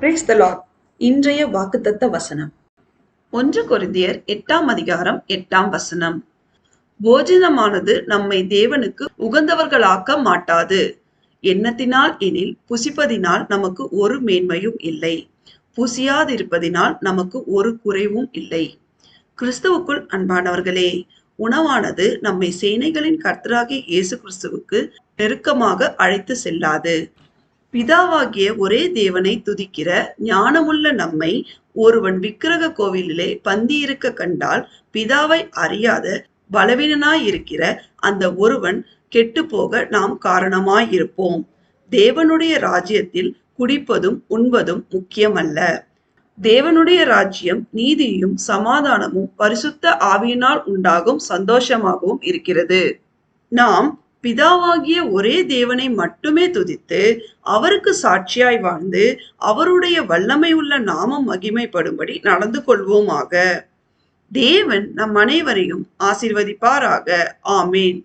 Brace த Lord இன்றைய வாக்குத்தத்த வசனம். ஒன்று கொரிந்தியர் எட்டாம் அதிகாரம் எட்டாம் வசனம். போஜனமானது நம்மை தேவனுக்கு உகந்தவர்களாக்க மாட்டாது. எண்ணத்தினால் எனில் புசிப்பதினால் நமக்கு ஒரு மேன்மையும் இல்லை. புசியாதிருப்பதினால் நமக்கு ஒரு குறைவும் இல்லை. கிறிஸ்துவுக்குள் அன்பானவர்களே உணவானது நம்மை சேனைகளின் கர்த்தராகிய இயேசு கிறிஸ்துவுக்கு நெருக்கமாக அழைத்து செல்லாது. பிதாவாகிய ஒரே தேவனை துதிக்கிற ஞானமுள்ள நம்மை ஒருவன் விக்கிரக கோவிலிலே பந்தியிருக்க கண்டால் பிதாவை அறியாத பலவீனனாயிருக்கிற அந்த ஒருவன் கெட்டுப்போக நாம் காரணமாயிருப்போம். தேவனுடைய ராஜ்யத்தில் குடிப்பதும் உண்பதும் முக்கியமல்ல. தேவனுடைய ராஜ்யம் நீதியும் சமாதானமும் பரிசுத்த ஆவியினால் உண்டாகும் சந்தோஷமாகவும் இருக்கிறது. நாம் பிதாவாகிய ஒரே தேவனை மட்டுமே துதித்து அவருக்கு சாட்சியாய் வாழ்ந்து அவருடைய வல்லமை உள்ள நாமம் மகிமைப்படும்படி நடந்து கொள்வோமாக. தேவன் நம் அனைவரையும் ஆசிர்வதிப்பாராக. ஆமேன்.